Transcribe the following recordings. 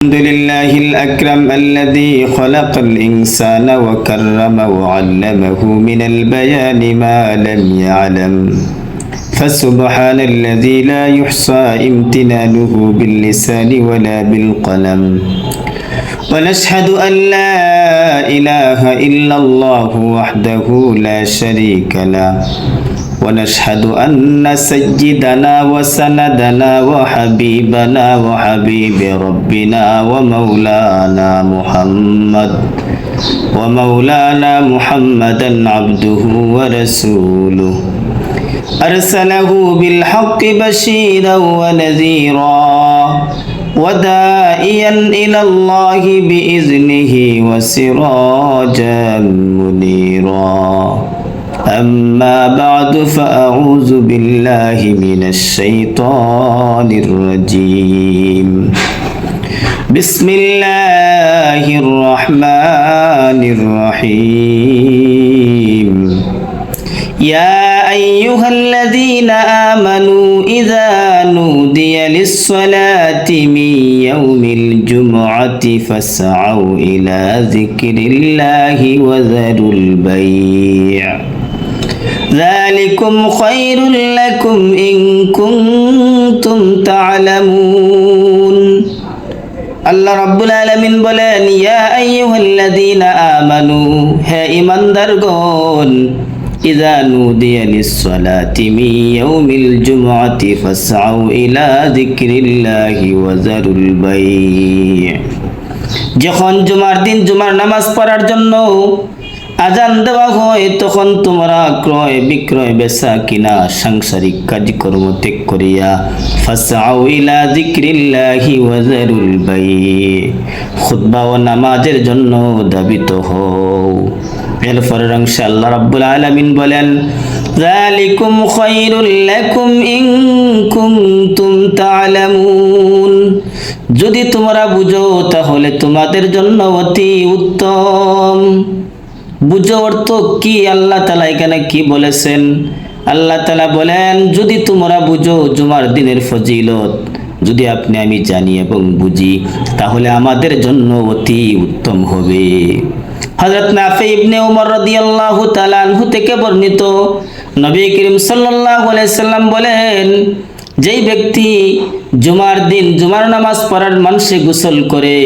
الحمد لله الأكرم الذي خلق الإنسان وكرم وعلمه من البيان ما لم يعلم. فسبحان الذي لا يحصى امتنانه باللسان ولا بالقلم. ونشهد أن لا إله إلا الله وحده لا شريك له. ونشهد أن سيدنا وسندنا وحبيبنا وحبيب ربنا ومولانا محمد ومولانا محمدا عبده ورسوله. أرسله بالحق بشيرا ونذيرا ودائيا إلى الله بإذنه وسراجا منيرا. أما بعد فأعوذ بالله من الشيطان الرجيم. بسم الله الرحمن الرحيم. يا أيها الذين آمنوا إذا نودي للصلاة من يوم الجمعة فاسعوا إلى ذكر الله وذروا البيع. ذلكم خير لكم إن كنتم تعلمون আল্লাহ রাব্বুল আলামিন বলেন ইয়া আইয়ুহাল্লাযীনা আমানু হে ঈমানদারগণ ইযা নুদিয়া লিস-সালাতি মিন ইয়াউমিল জুমআতি ফাসআউ ইলা যিকরিল্লাহি ওয়া যারুল বাই' যখন জুমার দিন জুমার নামাজ পড়ার জন্য আজান দেওয়া হয়, তখন তোমরা ক্রয় বিক্রয়, বেচা কিনা, সাংসারিক কাজকর্ম ত্যাগ করিয়া ফাসাউ ইলা যিকরিল্লাহি ওয়া যারুল বাই খুতবা ও নামাজের জন্য দাবিত হও। এরপর অংশে আল্লাহ রাব্বুল আলামিন বলেন, যালিকুম খায়রুল লাকুম ইন কুনতুম তা'লামুন যদি তোমরা বুঝো, তাহলে তোমাদের জন্য অতি উত্তম। বুঝো অর্থ কি আল্লাহ তালা এখানে কি বলেছেন? আল্লাহ তালা বলেন, যদি তোমরা বুঝো জুমার দিনের ফজিলত, যদি আপনি আমি জানি এবং বুঝি, তাহলে আমাদের জন্য অতি উত্তম হবে। হযরত নাফি ইবনে উমর রাদিয়াল্লাহু তাআলা আনহু থেকে বর্ণিত নবী করিম সাল্লাল্লাহু সাল্লাম বলেন, যেই ব্যক্তি জুমার দিন জুমার নামাজ পড়ার মানুষে গোসল করে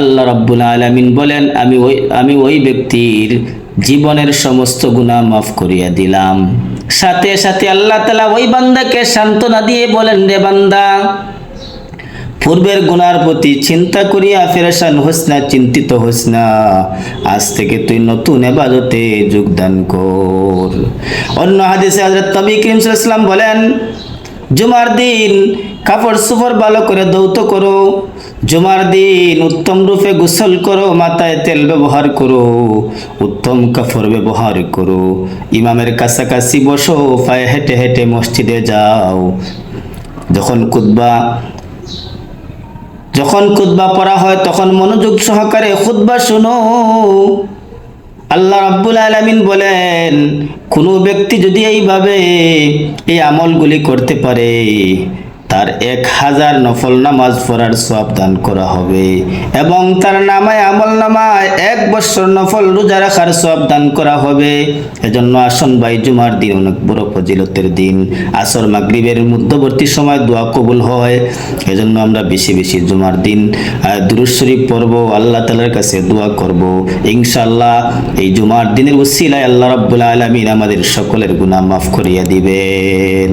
আল্লাহ রাব্বুল আলামিন বলেন, আমি ওই আমি ওই ব্যক্তির জীবনের সমস্ত গুনাহ মাফ করিয়া দিলাম। সাথে সাথে আল্লাহ তাআলা ওই বান্দাকে সান্ত্বনা দিয়ে বলেন, রে বান্দা, পূর্বের গুনার প্রতি চিন্তা করিয়া ফেরেশান হোস না, চিন্তিত হোস না। আজ থেকে তুই নতুন এবাদতে যোগদান কর। অন্য হাদিসে হযরত নবী করিম আলাইহি বলেন, জুমার দিন কাপড় সুপড় ভালো করে দৌত করো। জুমার দিন উত্তম রূপে গোসল করো, মাথায় তেল ব্যবহার করো, উত্তম কাপড় ব্যবহার করো। ইমামের কাছাকাছি বসো, পায়ে হেঁটে হেঁটে মসজিদে যাও। যখন কুদবা যখন খুতবা পড়া হয়, তখন মনোযোগ সহকারে খুতবা শুনো। আল্লাহ রাব্বুল আলামিন বলেন, কোনো ব্যক্তি যদি এইভাবে এই আমলগুলি করতে পারে তার এক হাজার নফল নামাজ পড়ার সব দান করা হবে। এবং তার নামায় আমল নামায় এক বছর নফল রোজা রাখার সব দান করা হবে। এজন্য আসন ভাই জুমার দিন অনেক বড় ফজিলতের দিন। আসর মাগরিবের মধ্যবর্তী সময় দোয়া কবুল হয়। এজন্য আমরা বেশি বেশি জুমার দিন দুরুদ শরীফ পড়ব, আল্লাহ তালার কাছে দোয়া করব। ইনশাল্লাহ এই জুমার দিনের উসিলায় আল্লাহ রাব্বুল আলামিন আমাদের সকলের গুনাহ মাফ করিয়া দিবেন।